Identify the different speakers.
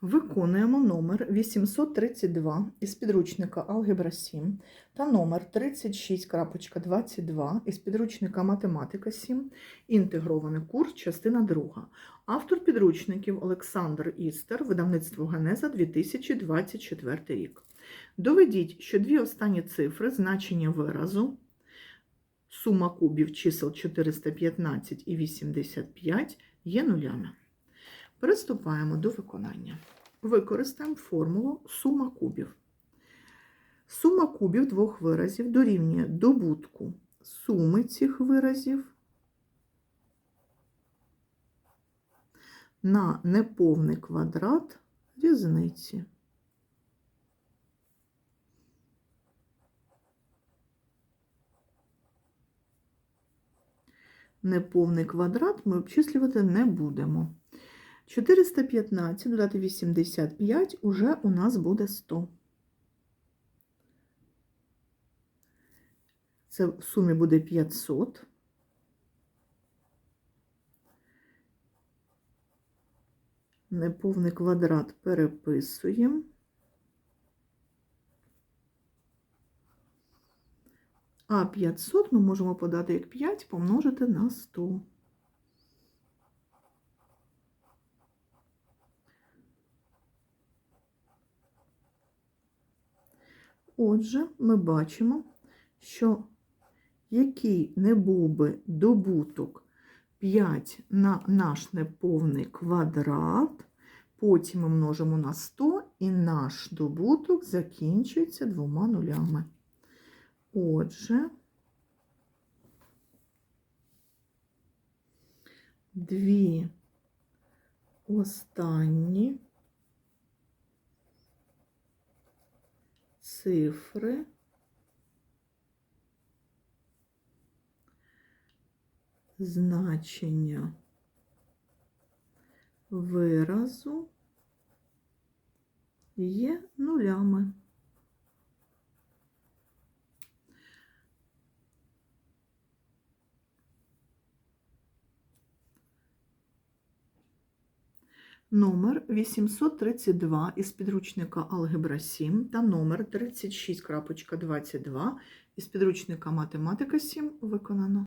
Speaker 1: Виконуємо номер 832 із підручника Алгебра 7 та номер 36.22 із підручника Математика 7, інтегрований курс, частина 2. Автор підручників Олександр Істер, видавництво Генеза 2024 рік. Доведіть, що дві останні цифри значення виразу сума кубів чисел 415 і 85 є нулями. Приступаємо до виконання. Використаємо формулу сума кубів. Сума кубів двох виразів дорівнює добутку суми цих виразів на неповний квадрат різниці. Неповний квадрат ми обчислювати не будемо. 415 додати 85 уже у нас буде 100. Це в сумі буде 500. Неповний квадрат переписуємо. А 500 ми можемо подати як 5 помножити на 100. Отже, ми бачимо, що який не був би добуток 5 на наш неповний квадрат, потім ми множимо на 100, і наш добуток закінчується двома нулями. Отже, дві останні цифри значення виразу є нулями. Номер 832 із підручника Алгебра 7 та номер 36.22 із підручника Математика 7 виконано.